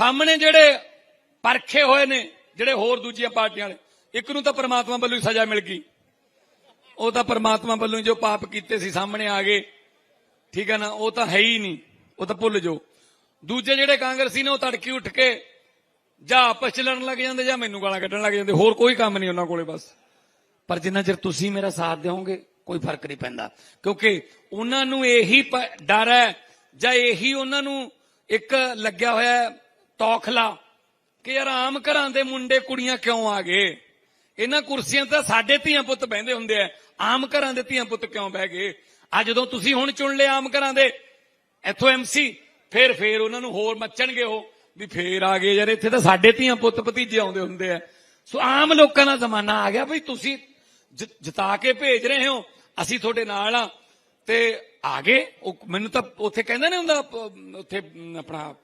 ਸਾਹਮਣੇ ਜਿਹੜੇ ਪਰਖੇ ਹੋਏ ਨੇ, ਜਿਹੜੇ ਹੋਰ ਦੂਜੀਆਂ ਪਾਰਟੀਆਂ ਵਾਲੇ, ਇੱਕ ਨੂੰ ਤਾਂ ਪ੍ਰਮਾਤਮਾ ਵੱਲੋਂ ਹੀ ਸਜ਼ਾ ਮਿਲ ਗਈ। ਉਹ ਤਾਂ ਪਰਮਾਤਮਾ ਵੱਲੋਂ ਹੀ ਜੋ ਪਾਪ ਕੀਤੇ ਸੀ ਸਾਹਮਣੇ ਆ ਗਏ। ਠੀਕ ਹੈ ਨਾ, ਉਹ ਤਾਂ ਹੈ ਹੀ ਨਹੀਂ, ਉਹ ਤਾਂ ਭੁੱਲ ਜਾਓ। ਦੂਜੇ ਜਿਹੜੇ ਕਾਂਗਰਸੀ ਨੇ ਉਹ ਤੜਕੀ ਉੱਠ ਕੇ ਜਾਂ ਆਪਸ ਚ ਲੜਨ ਲੱਗ ਜਾਂਦੇ ਜਾਂ ਮੈਨੂੰ ਗਾਲਾਂ ਕੱਢਣ ਲੱਗ ਜਾਂਦੇ, ਹੋਰ ਕੋਈ ਕੰਮ ਨਹੀਂ ਉਹਨਾਂ ਕੋਲੇ ਬਸ। ਪਰ ਜਿੰਨਾ ਚਿਰ ਤੁਸੀਂ ਮੇਰਾ ਸਾਥ ਦਿਓਗੇ, ਕੋਈ ਫ਼ਰਕ ਨਹੀਂ ਪੈਂਦਾ। ਕਿਉਂਕਿ ਉਹਨਾਂ ਨੂੰ ਇਹੀ ਡਰ ਹੈ ਜਾਂ ਇਹੀ ਉਹਨਾਂ ਨੂੰ ਇੱਕ ਲੱਗਿਆ ਹੋਇਆ ਤੌਖਲਾ ਕਿ ਯਾਰ ਆਮ ਘਰਾਂ ਦੇ ਮੁੰਡੇ ਕੁੜੀਆਂ ਕਿਉਂ ਆ ਗਏ? ਇਹਨਾਂ ਕੁਰਸੀਆਂ ਤੇ ਸਾਡੇ ਧੀਆਂ ਪੁੱਤ ਬਹਿੰਦੇ ਹੁੰਦੇ ਆ। ਆਮ ਘਰਾਂ ਦੇ ਧੀਆਂ ਪੁੱਤ ਕਿਉਂ ਬਹਿ ਗਏ? ਆ ਜਦੋਂ ਤੁਸੀਂ ਹੁਣ ਚੁਣ ਲਏ ਆਮ ਘਰਾਂ ਦੇ, ਇੱਥੋਂ ਐਮਸੀ ਫੇਰ ਫੇਰ ਉਹਨਾਂ ਨੂੰ ਹੋਰ ਮੱਚਣਗੇ ਉਹ, ਵੀ ਫੇਰ ਆ ਗਏ ਯਾਰ, ਇੱਥੇ ਤਾਂ ਸਾਡੇ ਧੀਆਂ ਪੁੱਤ ਭਤੀਜੇ ਆਉਂਦੇ ਹੁੰਦੇ ਆ। ਸੋ ਆਮ ਲੋਕਾਂ ਦਾ ਜ਼ਮਾਨਾ ਆ ਗਿਆ ਵੀ ਤੁਸੀਂ ਜ- ਜਿਤਾ ਕੇ ਭੇਜ ਰਹੇ ਹੋ, ਅਸੀਂ ਤੁਹਾਡੇ ਨਾਲ ਆ। ਤੇ ਆ ਗਏ, ਉਹ ਮੈਨੂੰ ਤਾਂ ਉੱਥੇ ਕਹਿੰਦਾ ਨੇ ਹੁੰਦਾ ਉੱਥੇ ਆਪਣਾ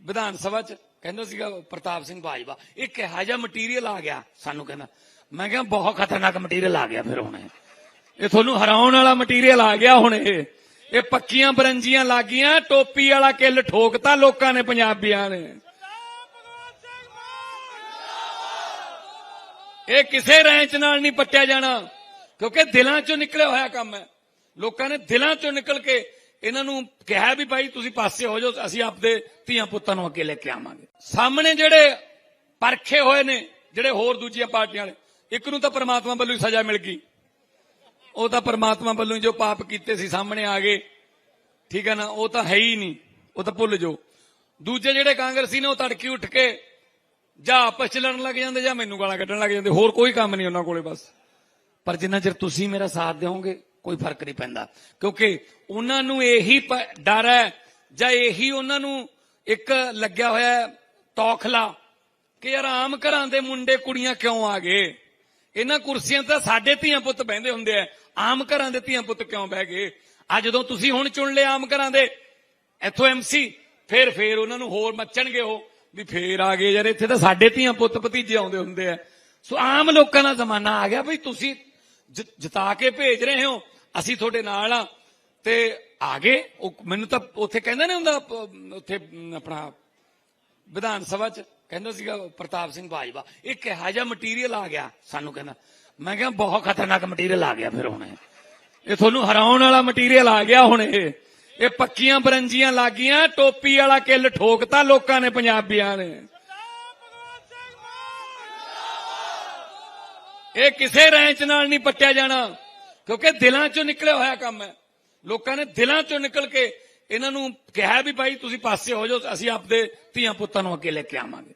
ਵਿਧਾਨ ਸਭਾ ਚ ਕਹਿੰਦਾ ਸੀਗਾ ਪ੍ਰਤਾਪ ਸਿੰਘ ਬਾਜਵਾ, ਇਹ ਕਿਹਾ ਜਿਹਾ ਮਟੀਰੀਅਲ ਆ ਗਿਆ? ਸਾਨੂੰ ਕਹਿੰਦਾ, ਮੈਂ ਕਿਹਾ, ਬਹੁਤ ਖਤਰਨਾਕ ਮਟੀਰੀਅਲ ਆ ਗਿਆ ਫਿਰ ਹੁਣ ਇਹ। ਤੁਹਾਨੂੰ ਹਰਾਉਣ ਵਾਲਾ ਮਟੀਰੀਅਲ ਆ ਗਿਆ ਹੁਣ ਇਹ। ਇਹ ਪੱਕੀਆਂ ਬਰੰਜੀਆਂ ਲੱਗੀਆਂ, ਟੋਪੀ ਵਾਲਾ ਕਿੱਲ ਠੋਕਤਾ ਲੋਕਾਂ ਨੇ, ਪੰਜਾਬੀਆਂ ਨੇ। ਇਹ ਕਿਸੇ ਰੈਂਚ ਨਾਲ ਨਹੀਂ ਪੱਟਿਆ ਜਾਣਾ, ਕਿਉਂਕਿ ਦਿਲਾਂ ਚੋਂ ਨਿਕਲਿਆ ਹੋਇਆ ਕੰਮ ਹੈ। ਲੋਕਾਂ ਨੇ ਦਿਲਾਂ ਚੋਂ ਨਿਕਲ ਕੇ ਇਹਨਾਂ ਨੂੰ ਕਿਹਾ ਵੀ ਭਾਈ ਤੁਸੀਂ ਪਾਸੇ ਹੋ ਜਾਓ, ਅਸੀਂ ਆਪਦੇ ਧੀਆਂ ਪੁੱਤਾਂ ਨੂੰ ਅੱਗੇ ਲੈ ਕੇ ਆਵਾਂਗੇ। ਸਾਹਮਣੇ ਜਿਹੜੇ ਪਰਖੇ ਹੋਏ ਨੇ, ਜਿਹੜੇ ਹੋਰ ਦੂਜੀਆਂ ਪਾਰਟੀਆਂ ਵਾਲੇ ਇੱਕ ਨੂੰ ਤਾਂ ਪ੍ਰਮਾਤਮਾ ਵੱਲੋਂ ਹੀ ਸਜ਼ਾ ਮਿਲ ਗਈ। ਉਹ ਤਾਂ ਪਰਮਾਤਮਾ ਵੱਲੋਂ ਹੀ ਜੋ ਪਾਪ ਕੀਤੇ ਸੀ ਸਾਹਮਣੇ ਆ ਗਏ। ਠੀਕ ਹੈ ਨਾ, ਉਹ ਤਾਂ ਹੈ ਹੀ ਨਹੀਂ, ਉਹ ਤਾਂ ਭੁੱਲ ਜਾਓ। ਦੂਜੇ ਜਿਹੜੇ ਕਾਂਗਰਸੀ ਨੇ, ਉਹ ਤੜਕੀ ਉੱਠ ਕੇ ਜਾਂ ਆਪਸ ਚ ਲੜਨ ਲੱਗ ਜਾਂਦੇ ਜਾਂ ਮੈਨੂੰ ਗਾਲਾਂ ਕੱਢਣ ਲੱਗ ਜਾਂਦੇ, ਹੋਰ ਕੋਈ ਕੰਮ ਨਹੀਂ ਉਹਨਾਂ ਕੋਲੇ ਬਸ। ਪਰ ਜਿੰਨਾ ਚਿਰ ਤੁਸੀਂ ਮੇਰਾ ਸਾਥ ਦਿਓਗੇ ਕੋਈ ਫ਼ਰਕ ਨਹੀਂ ਪੈਂਦਾ। ਕਿਉਂਕਿ ਉਹਨਾਂ ਨੂੰ ਇਹੀ ਡਰ ਹੈ ਜਾਂ ਇਹੀ ਉਹਨਾਂ ਨੂੰ ਇੱਕ ਲੱਗਿਆ ਹੋਇਆ ਤੌਖਲਾ ਕਿ ਯਾਰ ਆਮ ਘਰਾਂ ਦੇ ਮੁੰਡੇ ਕੁੜੀਆਂ ਕਿਉਂ ਆ ਗਏ? ਇਹਨਾਂ ਕੁਰਸੀਆਂ ਤੇ ਸਾਡੇ ਧੀਆਂ ਪੁੱਤ ਬਹਿੰਦੇ ਹੁੰਦੇ ਆ। ਆਮ ਘਰਾਂ ਦੇ ਧੀਆਂ ਪੁੱਤ ਕਿਉਂ ਬਹਿ ਗਏ? ਆ ਜਦੋਂ ਤੁਸੀਂ ਹੁਣ ਚੁਣ ਲਏ ਆਮ ਘਰਾਂ ਦੇ, ਇੱਥੋਂ ਐਮਸੀ ਫੇਰ ਫੇਰ ਉਹਨਾਂ ਨੂੰ ਹੋਰ ਮੱਚਣਗੇ ਉਹ ਵੀ ਫੇਰ ਆ ਗਏ ਯਾਰ, ਇੱਥੇ ਤਾਂ ਸਾਡੇ ਧੀਆਂ ਪੁੱਤ ਭਤੀਜੇ ਆਉਂਦੇ ਹੁੰਦੇ ਆ। ਸੋ ਆਮ ਲੋਕਾਂ ਦਾ ਜ਼ਮਾਨਾ ਆ ਗਿਆ ਵੀ ਤੁਸੀਂ ਜਿਤਾ ਕੇ ਭੇਜ ਰਹੇ ਹੋ, ਅਸੀਂ ਤੁਹਾਡੇ ਨਾਲ ਆ ਤੇ ਆ ਗਏ ਮੈਨੂੰ ਤਾਂ ਉੱਥੇ ਕਹਿੰਦਾ ਨੇ ਹੁੰਦਾ ਉੱਥੇ ਆਪਣਾ ਵਿਧਾਨ ਸਭਾ ਚ ਕਹਿੰਦਾ ਸੀਗਾ ਪ੍ਰਤਾਪ ਸਿੰਘ ਬਾਜਵਾ। ਇਹ ਕਿਹਾ ਜਿਹਾ ਮਟੀਰੀਅਲ ਆ ਗਿਆ, ਸਾਨੂੰ ਕਹਿੰਦਾ। ਮੈਂ ਕਿਹਾ, ਬਹੁਤ ਖਤਰਨਾਕ ਮਟੀਰੀਅਲ ਆ ਗਿਆ ਫਿਰ ਹੁਣ ਇਹ। ਤੁਹਾਨੂੰ ਹਰਾਉਣ ਵਾਲਾ ਮਟੀਰੀਅਲ ਆ ਗਿਆ ਹੁਣ ਇਹ। ਇਹ ਪੱਕੀਆਂ ਬਰੰਜੀਆਂ ਲੱਗੀਆਂ, ਟੋਪੀ ਵਾਲਾ ਕਿੱਲ ਠੋਕਤਾ ਲੋਕਾਂ ਨੇ, ਪੰਜਾਬੀਆਂ ਨੇ। ਇਹ ਕਿਸੇ ਰੈਂਚ ਨਾਲ ਨਹੀਂ ਪੱਟਿਆ ਜਾਣਾ। ਕਿਉਂਕਿ ਦਿਲਾਂ ਚੋਂ ਨਿਕਲਿਆ ਹੋਇਆ ਕੰਮ ਹੈ। ਲੋਕਾਂ ਨੇ ਦਿਲਾਂ ਚੋਂ ਨਿਕਲ ਕੇ ਇਹਨਾਂ ਨੂੰ ਕਿਹਾ ਵੀ ਭਾਈ ਤੁਸੀਂ ਪਾਸੇ ਹੋ ਜਾਓ, ਅਸੀਂ ਆਪਦੇ ਧੀਆਂ ਪੁੱਤਾਂ ਨੂੰ ਅੱਗੇ ਲੈ ਕੇ ਆਵਾਂਗੇ।